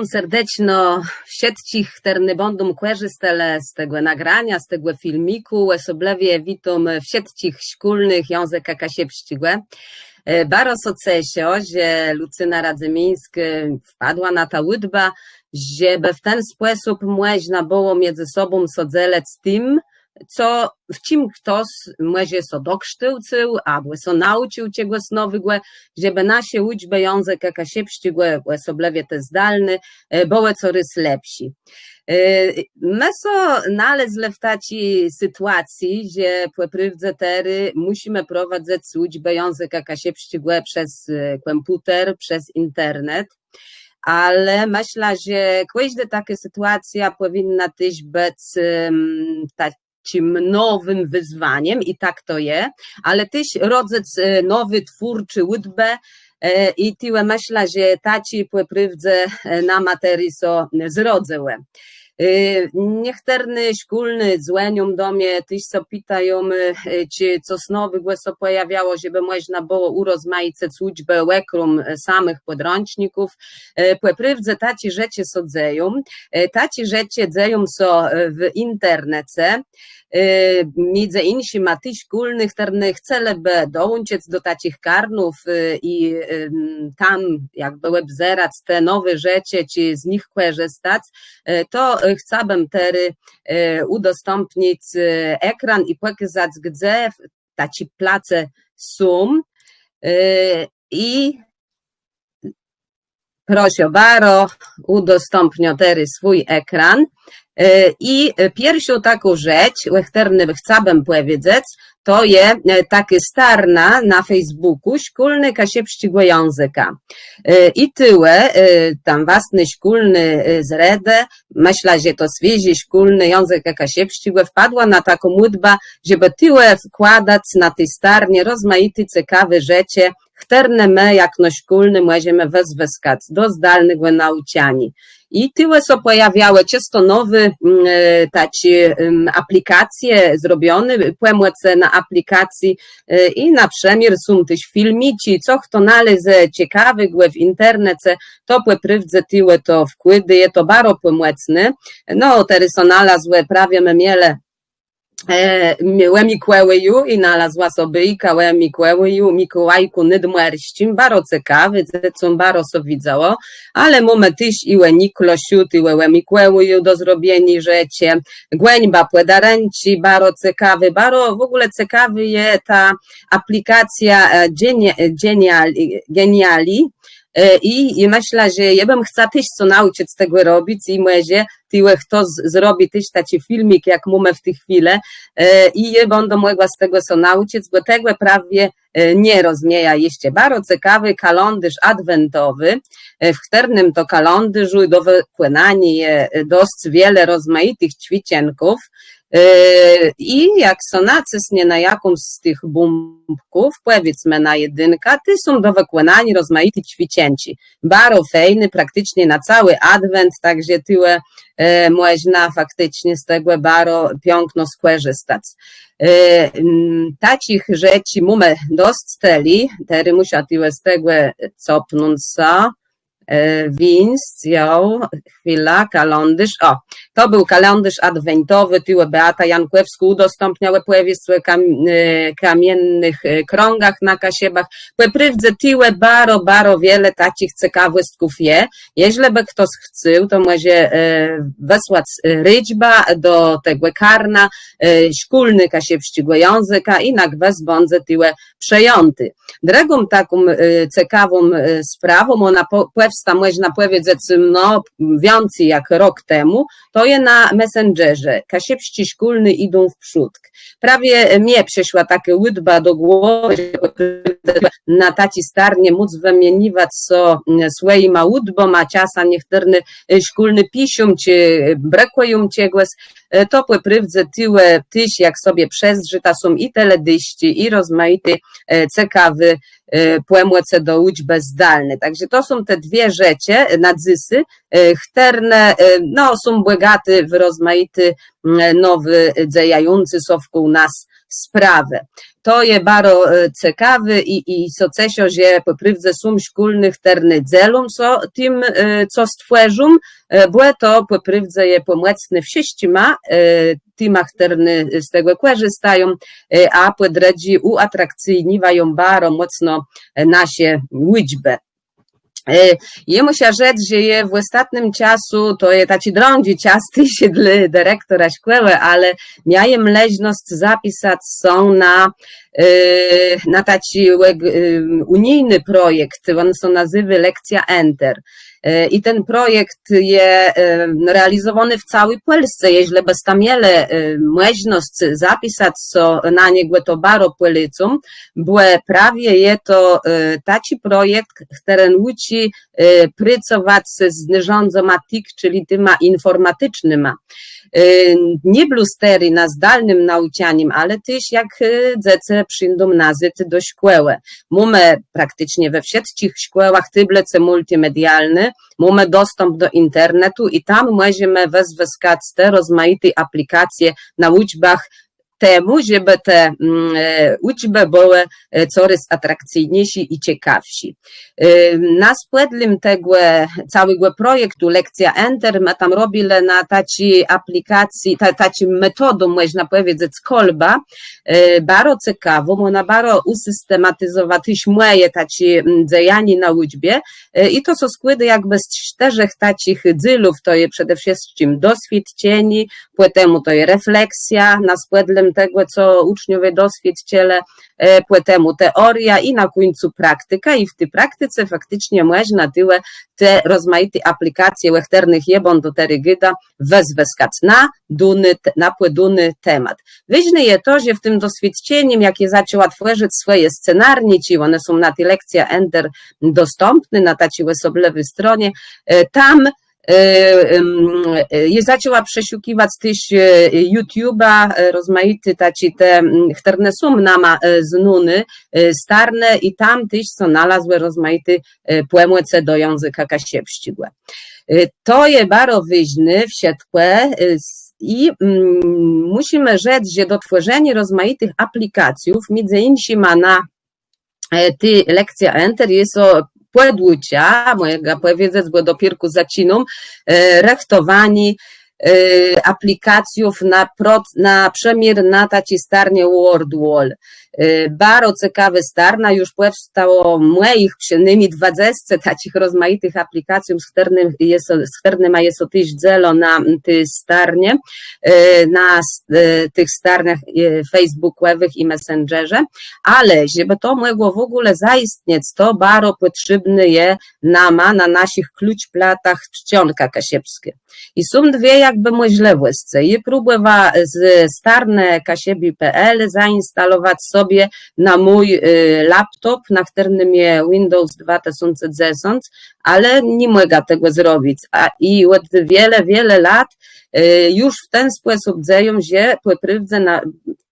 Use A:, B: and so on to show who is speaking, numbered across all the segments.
A: Witam serdecznie wszystkich, będą korzystali z tego nagrania, z tego filmiku. Osobliwie witam wszystkich szkolnych języka kasiepścigłe. Bardzo socesio, że Lucyna Radzymińska wpadła na ta łydba, żeby w ten sposób można było między sobą sodzelec tym, co w czym ktoś może so dokształcił, albo so nauczył czegoś nowego, żeby nasze uczby języka kasiepścigłe, osobliwie te zdalne, były coraz lepsi. My so nalezli w takiej sytuacji, że po prywdze tery musimy prowadzić uczbę języka kasiepścigłe przez komputer, przez internet, ale myślę, że każda taka sytuacja powinna być um, takim nowym wyzwaniem i tak to jest, ale też rodzic nowy, twórczy łydbę i tyle myślę, że taci po prywdze na materii so zrodziły. Niechterny szkolny dzwonią do mnie, tyś so pytają, czy coś nowego so pojawiało, żeby można było urozmaicać uczbę łekrum samych podręczników. Po prywdze taci rzeczy so dzeją, taci rzeczy dzieją so w internecie, między innymi ma tyś szkolnych, które chceliby dołączyć do takich karnów i tam jakby zerać te nowe rzeczy, czy z nich korzystać, to chciałabym tery udostępnić ekran i pokazać, gdzie takie place są i proszę bardzo, udostępnię tery swój ekran. I pierwszą taką rzecz, którą chciałabym powiedzieć, to jest takie starna na Facebooku szkolny kasiepścigłe języka. I tyle, tam własny szkolny z Rede, myślę, że to świeży szkolny język kasiepścigłe wpadła na taką łudbę, żeby tyle wkładać na tej starnie rozmaite, ciekawe rzeczy, które my, jak no szkolny, możemy wezwyskać do zdalnego nauczania. I tyle są pojawiały często nowe takie aplikacje zrobione, płemłece na aplikacji i na przemier są też filmici, co kto należy ciekawego w internecie, to płeprywdze tyle to wkłady, je to baro płemłecne. No, teraz są nalazłe prawie miele Mikołaju i nalazła sobie i kałe Mikołaju, Mikołajku nydmierścim, baro ciekawy, co baro so widzało, ale mamy też i Niklo siut i łe Mikołaju do zrobieni rzeczy, Głęba płedaręci, baro ciekawy, baro w ogóle ciekawy jest ta aplikacja Geniali, Geniali, i, i myślę, że ja bym chciała też co nauczyć z tego robić i może tyle kto zrobi też taki filmik, jak mamy w tej chwili. I ja będę mogła z tego co nauczyć, bo tego prawie nie rozumieja jeszcze. Bardzo ciekawy kalendarz adwentowy, w którym to kalendarzu do wykonania jest dość wiele rozmaitych ćwiczenków, i jak są nacisnie na jakąś z tych bumbków, powiedzmy na jedynka, ty są do wykonania rozmaite ćwiczęci. Baro fejny, praktycznie na cały adwent, także tyle e, można faktycznie z tego baro piękno skorzystać. E, takich rzeczy mamy dostali, teraz muszę tyle z tego copnąć Winst ją, chwila, kalendarz, o, to był kalendarz adwentowy, tyłe Beata Jankłewska udostępniała pojawie w kamiennych krągach na kasiebach, poprywdze tyłe baro, baro wiele takich ciekawostków je, jeśli by ktoś chciał, to może wysłać ryczba do tego karna, szkolny kasiebścigłe języka i na gwez tyłe przejęty. Drugą taką ciekawą sprawą, ona powsta, można powiedzieć, no, więcej jak rok temu, to je na Messengerze. Kasiepści szkolny idą w przód. Prawie mnie przyszła taka łydba do głowy, na taci starnie móc wymieniwać so swoima łydbą, a czasa niektóry szkolny pisium, czy brakuje czegoś, to poprywdze tyle tyś, jak sobie przez żyta są i teledyści, i rozmaite ciekawy płemłece do uczby zdalne. Także to są te dwie rzeczy, nadzysy, chterne, no są błegaty w rozmaity nowy, dzejający są wokół nas sprawę. To je baro e, ciekawe i, i so cesio, że sum szkolnych terny dzelum, so tym, e, co stworzum, e, bo to poprywdze je pomocne wsieści ma, tymach terny z tego korzystają, a podredzi uatrakcyjniwają baro mocno nasie liczbę. Jemu się że je w ostatnim czasu, to je taci drądzi ciasty się dla dyrektora szkoły, ale miałem leźność zapisać są na, na taci unijny projekt, on się nazywa Lekcja Enter. I ten projekt jest realizowany w całej Polsce. Jeśli bez tamiele możliwość zapisać so na niego to baro policą, bo prawie jest to taki projekt, który uczy pracować z TIC, czyli tyma informatycznyma. Nie blustery na zdalnym nauczaniem, ale też jak dzieci przyjdą nazyć do szkoły. Mamy praktycznie we wszystkich szkołach tyblece multimedialne, mamy dostęp do internetu i tam możemy wezwać te rozmaite aplikacje na uczbach temu, żeby te uczby były coraz atrakcyjniejsze i ciekawsi. Na spłedlim tego całego projektu Lekcja Enter, my tam robili na taci aplikacji, taci metodą, można powiedzieć, kolba, baro ciekawo, można baro usystematyzować moje taci dzejani na uczbie. I to są składy jakby z czterech tacich dzylów, to jest przede wszystkim doświadczenie, potem to jest refleksja, na spłedlim tego, co uczniowie doświadczyli, potem teoria i na końcu praktyka i w tej praktyce faktycznie można tyle te rozmaite aplikacje łechternych jebon do terygyda wezweskać na duny, na płyduny temat. Ważne jest to, że w tym doświadczeniem, jakie zaczęła tworzyć swoje scenarniki, one są na tej lekcji Enter dostępne na takiej osoblewej stronie, tam je zaczęła przeszukiwać też YouTube'a, rozmaite taci te, które są nama z nuny starne i tam też są znalazły rozmaite płemłece do języka kasiepścigłe. To je bardzo ważne w siatłe i musimy rzec, że do tworzenia rozmaitych aplikacji, między innymi na ty lekcja Enter jest o płedłucia, mojego powiedzieć, bo dopiero zaczynam, rechtowani aplikacjów na, na przemier na taci starnie Wordwall. Baro ciekawe starna, już powstało moich przynajmniej 20 takich rozmaitych aplikacji, z którymi jest, z którymi jest też dzelo na ty starnie, na tych starniach facebookowych i messengerze, ale żeby to mogło w ogóle zaistnieć, to baro potrzebny je nama na naszych kluczplatach czcionka kasiepskie. I są dwie jakby możliwości. I próbowa z starne kasiebi.pl zainstalować sobie na mój laptop, na którym jest Windows 2010, ale nie mogę tego zrobić. A i od wiele, wiele lat już w ten sposób dzieją, że poprywdzę na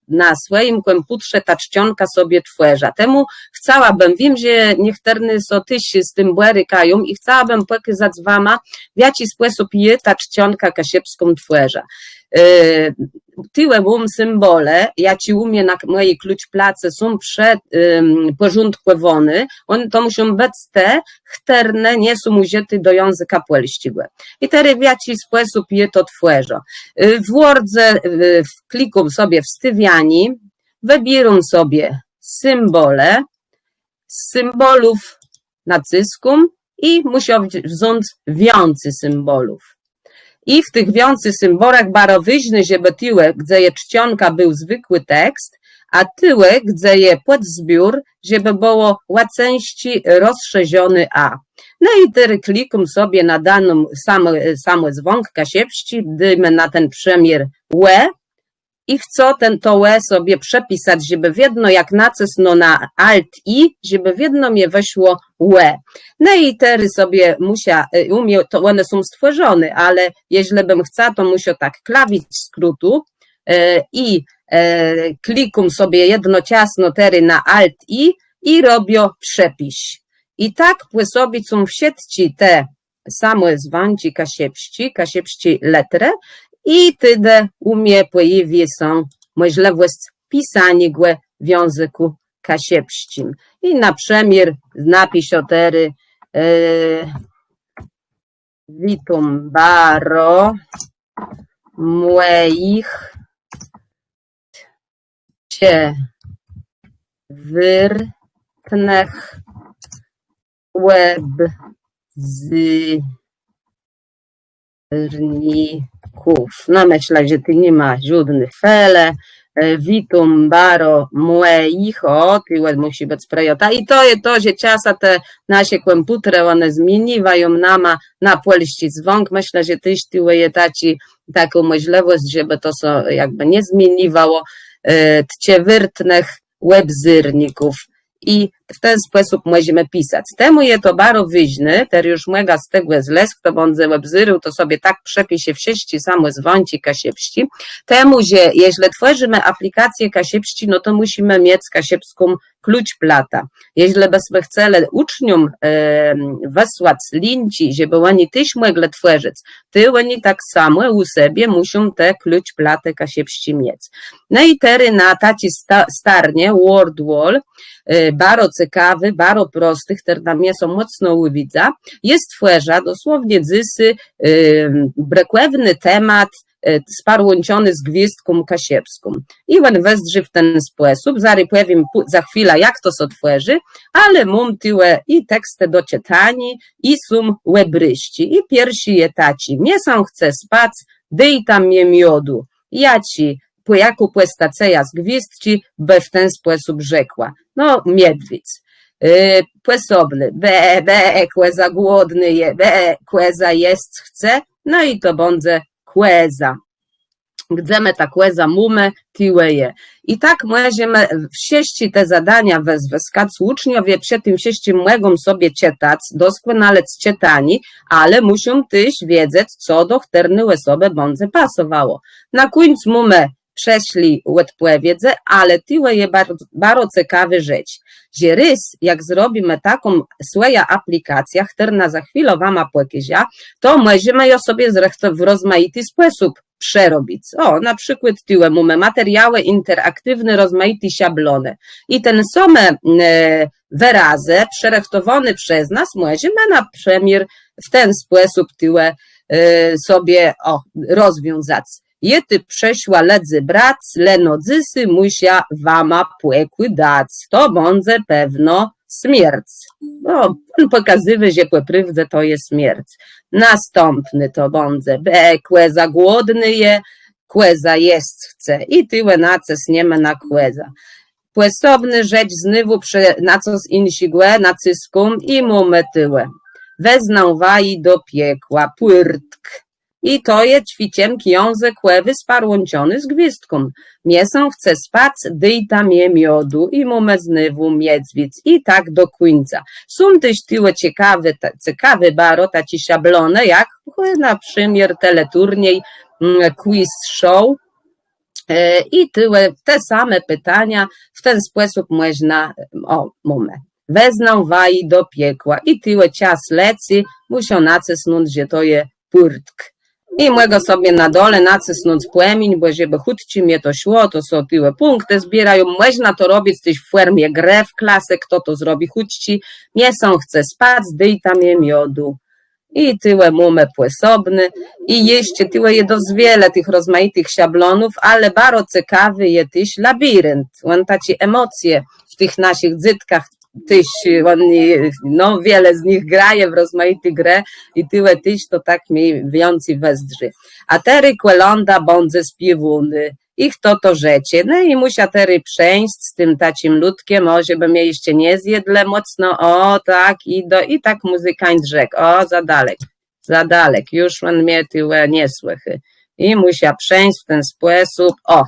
A: na swoim komputerze ta czcionka sobie tworza. Temu chciałabym, wiem, że niektórzy też z tym błerykają i chciałabym pokazać wam, w jaki sposób je ta czcionka kasiepską tworza. Yy, tyłem um symbole, ja ci umie na mojej klucz placy są przedporządkowane, one to muszą być te, chterne, nie są użyte do języka polskiego. I teraz w jaki sposób je to tworzą. W Wordze kliką sobie wstywiani, wybierą sobie symbole, z symbolów naciskum i muszą wziąć więcej symbolów. I w tych więcej symbolach barowyźny, żeby tyłek, gdzie je czcionka był zwykły tekst, a tyłek, gdzie je podzbiór, żeby było łaceńści rozszerzony A. No i teraz klikam sobie na daną samo, samo dzwonk kasiepści, dymy na ten przemier łe i chcę ten to łe sobie przepisać, żeby wiedno jak nacisno na Alt i, żeby wiedno mnie weszło łe. No i teraz sobie musia, umie, to one są stworzone, ale jeśli bym chciała, to muszę tak klawić skrótu e, i e, klikum sobie jednociasno tery na Alt i i robię przepis. I tak sobie są w sieci te same zwanci kasiepści, kasiepści letry i tyle u mnie pojawi są możliwość pisanie głę w języku kasiepszcim. I na przemier napis otery e, witum baro moich cię wyrtnech łeb z rników. No myślę, że ty nie ma żadnych fele. E, Witum baro moich, o, ty musi być sprejota. I to jest to, że czasa te nasze komputery, one zmieniwają nama na polści dzwonk. Myślę, że tyś ty taci taką możliwość, żeby to so jakby nie zmieniwało e, tcie wyrtnych łebzyrników i w ten sposób możemy pisać. Temu je to baro wyźny, ter już mega z tego z les, kto bądze łebzyrył, to sobie tak przepisie w sieści samo zwąci kasiepści. Temu, że jeśli tworzymy aplikację kasiepści, no to musimy mieć kasiepską klucz plata. Jeśli byśmy chcieli uczniom e, wysłać linci, żeby oni też mogli tworzyć, to oni tak samo u siebie muszą te klucz platę kasiepści mieć. No i tery na taci sta, starnie, word wall, e, ciekawy, baro prostych, mnie są mocno uwidza, jest tworza, dosłownie dzysy, brekwewny temat, e, sparłączony z gwizdką kasiepską. I on westrzy w ten sposób, zary powiem za chwilę, jak to so tworzy, ale mam tyłe i teksty do czytani, i są łebryści, i pierwsi je taci. Mnie sam chce spać, dej tam mnie miodu. Ja ci, po jaku płestaceja z gwizdci, by w ten sposób rzekła. No, miedwic. Yy, be, be, kłeza głodny je, be, kłeza jest chce, no i to bądze kłeza. Chcemy ta kłeza mumę, tiłeje. I tak możemy w sieści te zadania wezweskać. Uczniowie przy tym sieści mogą sobie czytać, doskonale czytani, ale muszą też wiedzieć, co do chterny osoby bądze pasowało. Na końcu mumę przeszli łatwe wiedzę, ale tyłe je bardzo, bardzo ciekawy rzecz. Że rys, jak zrobimy taką swoja aplikacja, chterna za chwilę wam apłekizia, to możemy ją sobie zresztą w rozmaity sposób przerobić. O, na przykład tyłem mamy materiały interaktywne, rozmaite szablony. I ten same e, wyrazy przerechtowane przez nas możemy na przemiar w ten sposób tyłe e, sobie o, rozwiązać. Jety przeszła ledzy brac, lenodzysy musia wama płekły dać. To bądze pewno śmierć. No, on pokazywy, że to jest śmierć. Następny to bądze, be, kłeza głodny je, kłeza jest chce. I tyłe naces nie ma na kłeza. Płesobny rzecz znywu prze, na co z insigłe, na cyskum i mumy tyłe. Weznał wai do piekła, płyrtk. I to je ćwicienki język łewy sparłączony z gwizdką. Miesą chce spać, dyj tam je miodu i mumę znywu miedzwic i tak do końca. Są też tyłe ciekawe, te, ciekawe baro, taci szablone, jak na przykład teleturniej, mm, quiz show, E, i tyłe te same pytania w ten sposób można, o, mumę. Wezną wai do piekła i tyłe czas leci, muszą nacisnąć, że to je purtk. I młego sobie na dole nacisnąć płemień, bo żeby chudci mnie to szło, to są tyłe punkty zbierają. Można to robić też w formie grę w klasę, kto to zrobi chudci. Miesą chce spać, dyj tam je miodu. I tyłe mumę płesobny. I jeszcze tyłe je dość wiele tych rozmaitych szablonów, ale bardzo ciekawy jest też labirynt. On tacie emocje w tych naszych dzytkach tyś, oni, no wiele z nich graje w rozmaite grę i tyłe tyś to tak mniej więcej wezdrzy. A tery kłelonda bądze spiewuny, ich to to rzecie. No i musia tery przejść z tym tacim ludkiem, o, żeby mnie jeszcze nie zjedle mocno, o tak, i, do, i tak muzykant rzekł, o, za dalek, za dalek, już on mnie tyłe nie słychy. I musia przejść w ten sposób, o,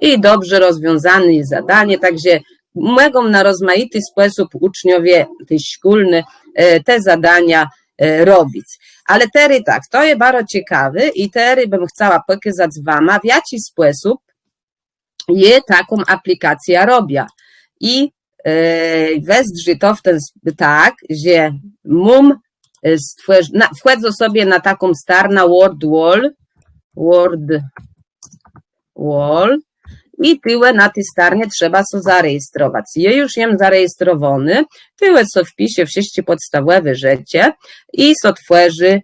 A: i dobrze rozwiązane zadanie, także mogą na rozmaity sposób uczniowie tej szkolny e, te zadania e, robić. Ale tery tak, to jest bardzo ciekawe i tery bym chciała pokazać wam, w jaki sposób je taką aplikację robię. I e, westrzy to w ten tak, że mum wchodzę sobie na taką starna word wall, word wall i tyle na tej starnie trzeba so zarejestrować. Je już jem zarejestrowany, tyle co wpisie wszyscy podstawowe rzeczy i so tworzy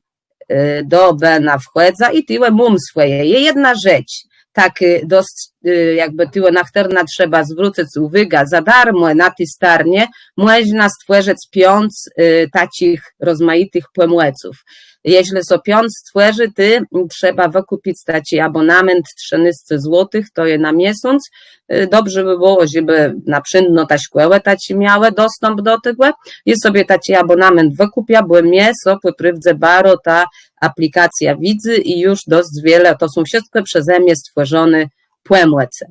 A: y, do Bena wchodza i tyle mum swoje. Je jedna rzecz, tak y, dost, y, jakby na którą trzeba zwrócić uwagę, za darmo na tej starnie można stworzyć piąc takich rozmaitych płemłeców. Jeśli so piąc stworzy, ty trzeba wykupić taki abonament 13 złotych, to je na miesiąc. Y, Dobrze by było, żeby na przykład ta szkoła taci miała dostęp do tego. I sobie taki abonament wykupia, bo mnie so poprywdze baro ta aplikacja widzy i już dość wiele, to są wszystko przeze mnie stworzone płemłece.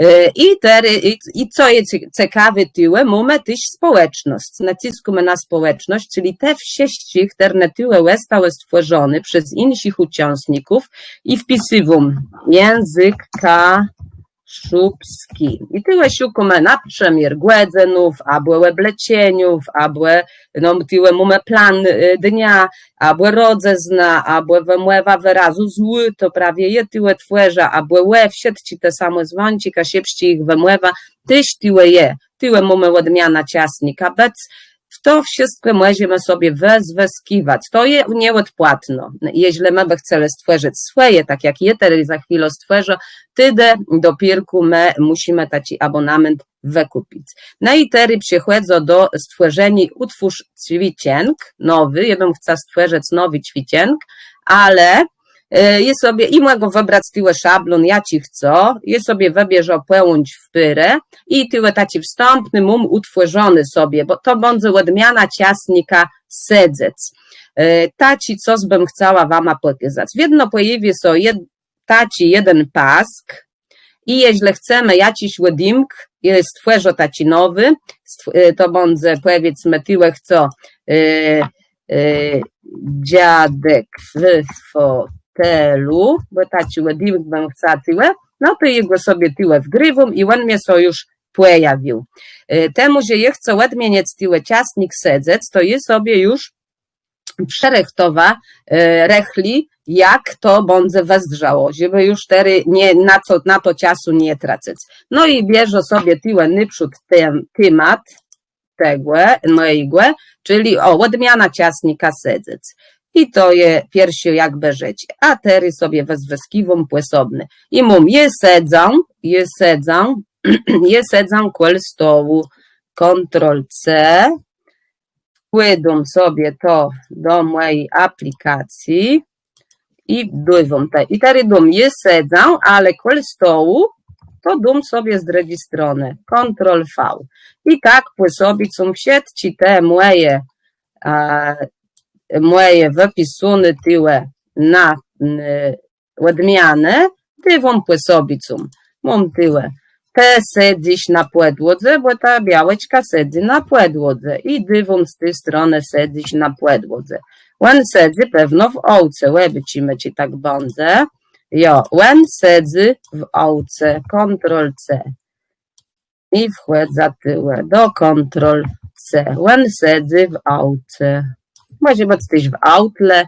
A: Y, I, tery, i, I co jest ciekawe tyłe, mamy też społeczność. Naciskamy na społeczność, czyli te wszystkie, które tyłe zostały stworzone przez innych uczestników i wpisywam język kaszubski. I tyle szukamy na przemier Głedzenów, albo weblecieniów, albo no, tyle mamy plan y, dnia, albo rodzezna, albo wemłewa wyrazu zły, to prawie je tyle tworza, albo łe wsiedci te same zwąci, kasiepści ich wemłewa, tyś tyle je, tyle mamy odmiana ciasnika, bec to wszystko możemy sobie wezweskiwać. To je nieodpłatno. Jeśli my by chcieli stworzyć swoje, tak jak je teraz za chwilę stworzę, tyle do pirku my musimy taki abonament wykupić. No i teraz przychodzę do stworzenia utwórz ćwicienk nowy, ja bym chciała stworzyć nowy ćwicienk, ale je sobie, i mogę wybrać tyle szablon, ja ci chcę, je sobie wybierze pełnić w pyrę i tyle taki wstępny mum utworzony sobie, bo to będzie odmiana ciasnika sedzec. Y, Taci, co bym chciała wam pokazać. W jedno pojawi się jed, taci jeden pask i jeśli chcemy jakiś wedding, jest stworzę taci nowy, y, to będzie powiedzmy tyle chcę y, y, dziadek w fotelu, bo taci wedding bym chciała tyle, no to jego sobie tyle wgrywam i on mnie so już pojawił. Y, Temu, że je chcę odmieniać tyle ciasnik sedzec, to je sobie już przerechtowa y, rechli, jak to będzie wezdrało, żeby już tery nie, na, co, na to czasu nie tracać. No i bierze sobie tyle nyprzód tem, temat tego, mojego, czyli o, odmiana ciasnika sedzec. I to je pierwszy jakby rzecz. A tery sobie wezweskiwą płysobny. I mum, je sedzą, je sedzą, je sedzą kol stołu, Ctrl C, wkładam sobie to do mojej aplikacji i dywam te. I teraz dum je sedzą, ale kol stołu to dum sobie z drugiej strony. Ctrl V. I tak po sobie są wszystkie te moje, tyłe na y, odmianę, sobie są. Mam tyle. Te sedzisz na podłodze, bo ta białeczka sedzi na podłodze i dywom z tej strony sedzisz na podłodze. On sedzi pewno w ołce, łebicimy ci tak bądze. Jo, on sedzi w ołce, Ctrl C. I wchodza tyłe do Ctrl C. On sedzi w ołce. Być też w autle,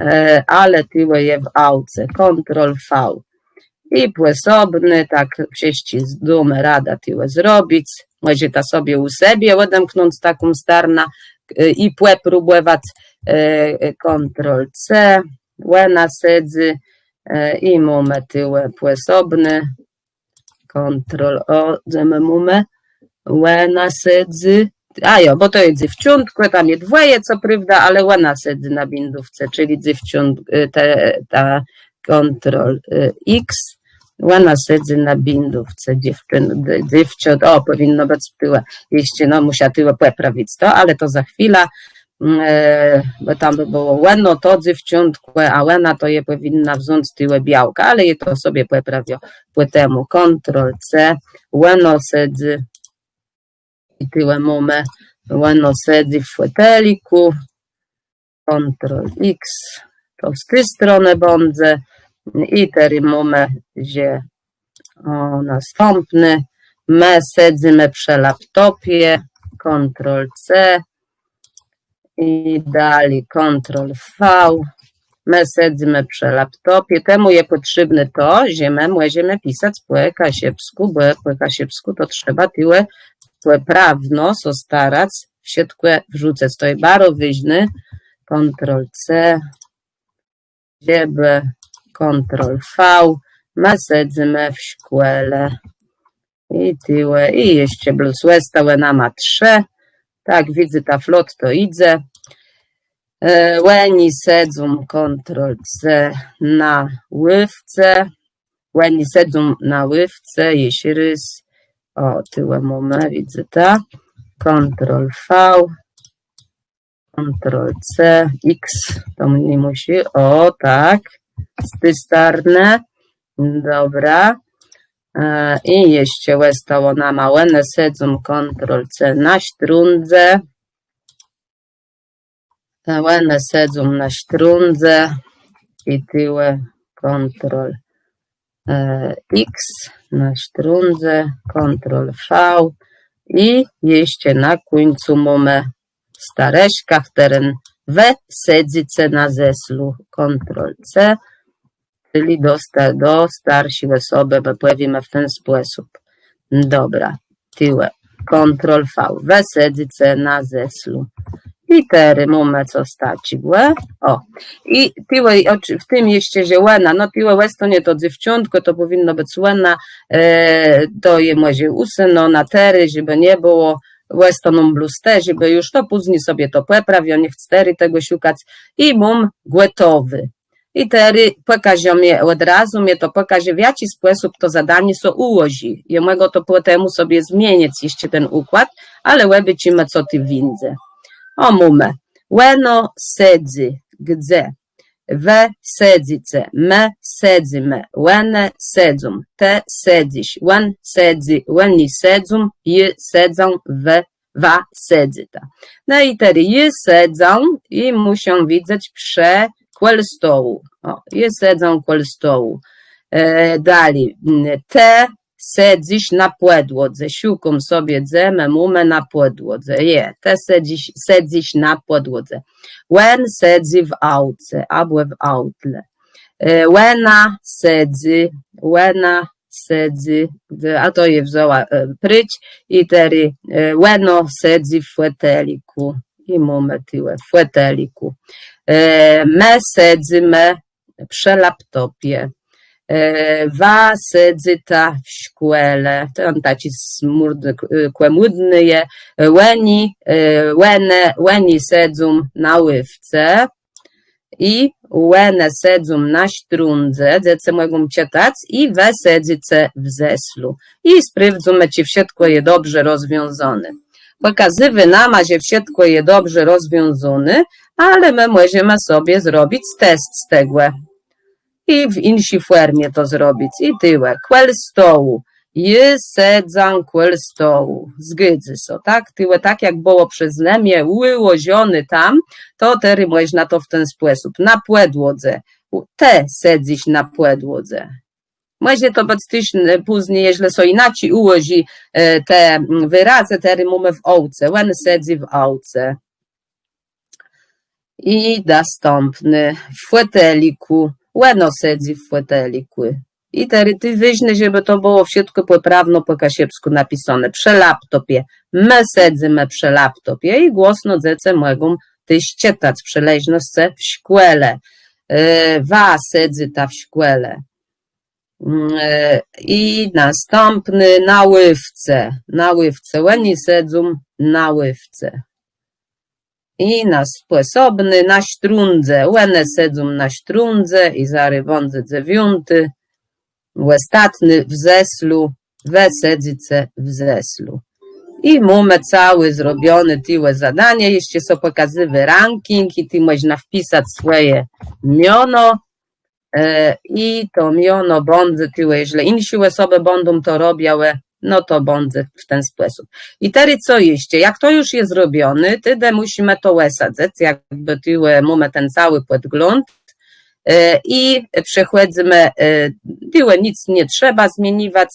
A: e, ale tyłe je w ołce, Ctrl V. I płysobny, tak wszyscy z dumy rada tyle zrobić. Może ta sobie u siebie odemknąć taką starna y, i płe próbować Ctrl C, łena sedzy y, i mamy tyle płysobny, Ctrl O, zemy mamy, łena sedzy, a jo, bo to jest dziewczątko, tam jest dwoje, co prawda, ale łena sedzy na bindówce, czyli dziewcząt, y, ta Ctrl X, Łana sedzi na bindówce dziewczyn, o, powinno być tyłe, jeśli no, musiała tyłe poprawić to, ale to za chwilę, e, bo tam by było łeno to dziewczątko, a łena to je powinna wziąć tyłe białka, ale je to sobie poprawiło po temu, Ctrl C, łeno sedzi i tyłe mamy, łeno sedzi w foteliku, Ctrl X, to z tej strony bądze, i teraz mamy, że o, następny. My siedzimy przy laptopie, Ctrl C. I dalej Ctrl V. My sedzimy przy laptopie, temu je potrzebne to, że my możemy pisać po kasiepsku, bo po kasiepsku to trzeba tyle prawno so starać, w środku wrzucę stoi baro wyźny, Ctrl C, żeby Ctrl V, my sedzimy w szkole. I tyle, i jeszcze blusłe stałe na ma trzy. Tak, widzę ta flot, to idzie. E, Łeni sedzą Ctrl C na ływce. Łeni sedzą na ływce, jeśli rys. O, tyłem mamy, widzę ta. Ctrl V. Ctrl C, X, to nie musi. O, tak. Stystarne. Dobra. E, I jeszcze łestało na małe, sedzą Ctrl C na sztrundze. Łene sedzą na sztrundze i tyłe Ctrl X na sztrundze, Ctrl V i jeszcze na końcu mamy stareszkach teren we sedzice na zeslu Ctrl C, czyli do, do starsi osoby, bo powiem w ten sposób. Dobra, tyłe Ctrl V, we sedzice na zeslu. I tery mamy co staciłe. O, i oczy- w tym jeszcze, że łena, no łez to nie to dziewczątko, to powinno być łena, e, to je może useno na tery, żeby nie było Westonom bluste, żeby już to później sobie to poprawią, nie chcę tego szukać i mam gotowy. I tery pokażą mnie od razu, mnie to pokaże w jaki sposób to zadanie so ułoży. Ja mogę to potem sobie zmienić jeszcze ten układ, ale łeby cimy co ty windzę. O mume, łeno sedzy, gdzie? We sedzice, me sedzimy, łene sedzą, te sedzisz, łen sedzy, łeni sedzą, je sedzą, we, wa sedzyta. No i tedy je sedzą i muszą widzieć prze kwel stołu. O, je sedzą kwel stołu. E, dalej, m, sedzisz na podłodze, siuką sobie dzemę, mumę na podłodze, je, te sedzisz, sedzisz na podłodze. When sedzi w auce, albo w autle. E, Łena sedzi, łena sedzi, a to je wzięła e, pryć i tery e, łeno sedzi w foteliku i mamy tyle w foteliku. E, Me sedzi me przy laptopie. E, Wa sedzi ta w szkole, to on taci smurny, kłemudny je, łeni, e, łene, łeni sedzą na ływce i łene sedzą na sztrundze, dziece mogą czytać i we sedzice w zeslu. I sprawdzimy, czy wszystko jest dobrze rozwiązane. Pokazywy nam, że wszystko jest dobrze rozwiązane, ale my możemy sobie zrobić test z tego i w innej formie to zrobić. I tyle. Kwel stołu. Je sedzam kwel stołu. Zgydzy so, tak? Tyle tak jak było przez mnie ułożony tam, to tery można to w ten sposób. Na podłodze. Te sedzisz na podłodze. Może to być e, później, jeśli są inaczej ułoży e, te wyrazy, tery mamy w ołce. When sedzi w ołce. I następny w foteliku. Łeno sedzi w foteliku. I tery ty wyźny, żeby to było wszystko poprawno po kasiepsku napisane. Przy laptopie. My sedzimy przy laptopie i głośno dzece mogą ty ścietać przeleżność w szkole. E, Wa sedzi ta w szkole. Mm, e, I następny na ływce. Na ływce. Łeni sedzą na ływce. I na sposobny na sztrundze. Łene sedzą na sztrundze i zarywądzy dziewiąty. Ostatny w zeslu. We sedzice w zeslu. I mamy cały zrobiony tyle zadanie. Jeszcze są pokazywy ranking i ty można wpisać swoje miono. E, I to miono bądzy tyle, jeżeli inne osoby będą to robiły, no to bądzy w ten sposób. I teraz co jeszcze? Jak to już jest zrobione, tyle musimy to łesadzać, jakby tyle mamy ten cały podgląd e, i przechodzimy, e, tyle nic nie trzeba zmieniwać,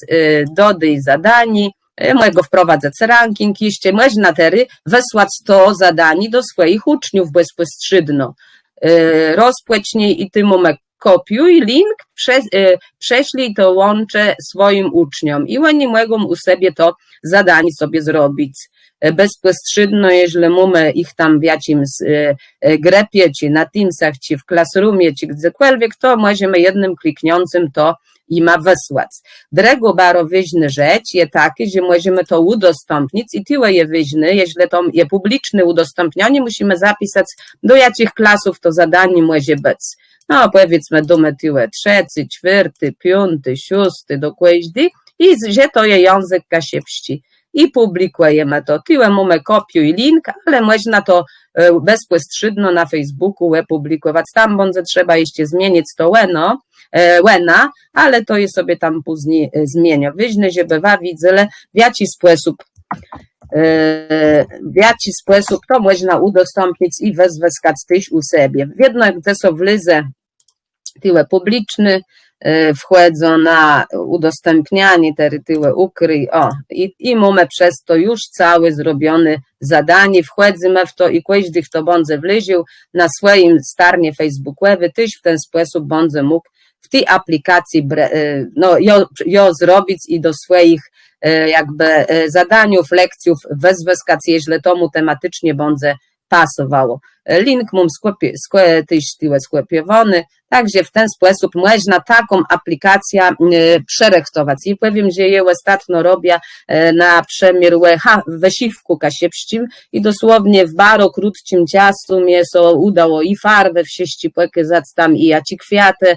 A: dodaj zadani, mojego wprowadzać ranking, jeszcze można tery wysłać to zadanie do swoich uczniów bezpośrednio. e, rozpłecznij i ty moment kopiuj link, prze, e, prześlij to łącze swoim uczniom i oni mogą u siebie to zadanie sobie zrobić e, bezpośrednio, jeżeli mamy ich tam w jakimś e, e, grepie, czy na Teamsach, czy w Classroomie, czy gdziekolwiek, to możemy jednym klikniącym to ima wysłać. Drugo bardzo ważna rzecz jest taka, że możemy to udostępnić i tyle je ważne, jeśli to jest publiczne udostępnianie, musimy zapisać do jakich klasów to zadanie może być. No powiedzmy do tyle trzeci, czwarty, piąty, szósty, do kłeźdy i że to jest język kasiepści i publikujemy to. Tyle mamy kopiuj link, ale można to e, bezpośrednio na Facebooku publikować. Tam będzie trzeba jeszcze zmienić to łeno, e, łena, ale to je sobie tam później e, zmienia. Ważne, żeby widzę, w jaki sposób w jaki sposób to można udostępnić i wezwać też u siebie. W jedno, gdzie są w lize tyle publiczny, e, wchodzą na udostępnianie te tyle ukryj, o, i, i mamy przez to już cały zrobiony zadanie, wchodzimy w to i każdy to będzie wleził na swoim starnie facebookowy, tyś w ten sposób będzie mógł w tej aplikacji e, no, ją, ją zrobić i do swoich e, jakby zadaniów, lekcjów wezweskać, jeżeli tomu tematycznie będzie pasowało. E, Link mam sklepie, skle, tyś tyłe sklepiowany, także w ten sposób można taką aplikację e, przerechtować. I powiem, że je ostatnio robię e, na przemiar wysiwku kasiepścim i dosłownie w bardzo krótkim czasu mnie so udało i farbę w sieści pokazać tam i ja ci kwiaty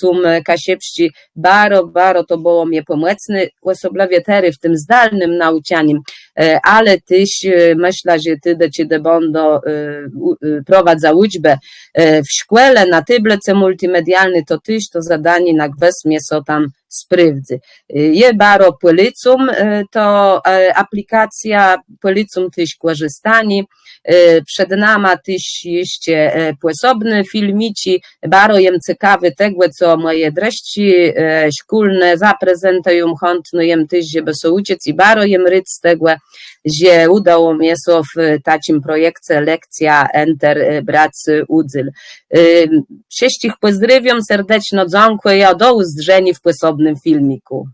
A: sum kasiepści. Baro, baro to było mnie pomocne, osobliwie tery w tym zdalnym nauczaniem, ale tyś myślę, że ty do ciebie będą prowadza uczbę w szkole na tyblece multimedialny, to tyś to zadanie na gwesmie so tam sprawdzy. Je baro policum, to aplikacja policum tyś korzystani, przed nama tyś jeszcze płosobne filmici, baro jem ciekawy tego, co moje treści szkolne zaprezentują, chętno jem tyś, żeby so uciec. I baro jem ryc tego, że udało mi się w takim projekcie lekcja Enter Bracy Udzyl. Wszystkich pozdrawiam serdecznie, dziękuję, do uzdrzeni w posobnym filmiku.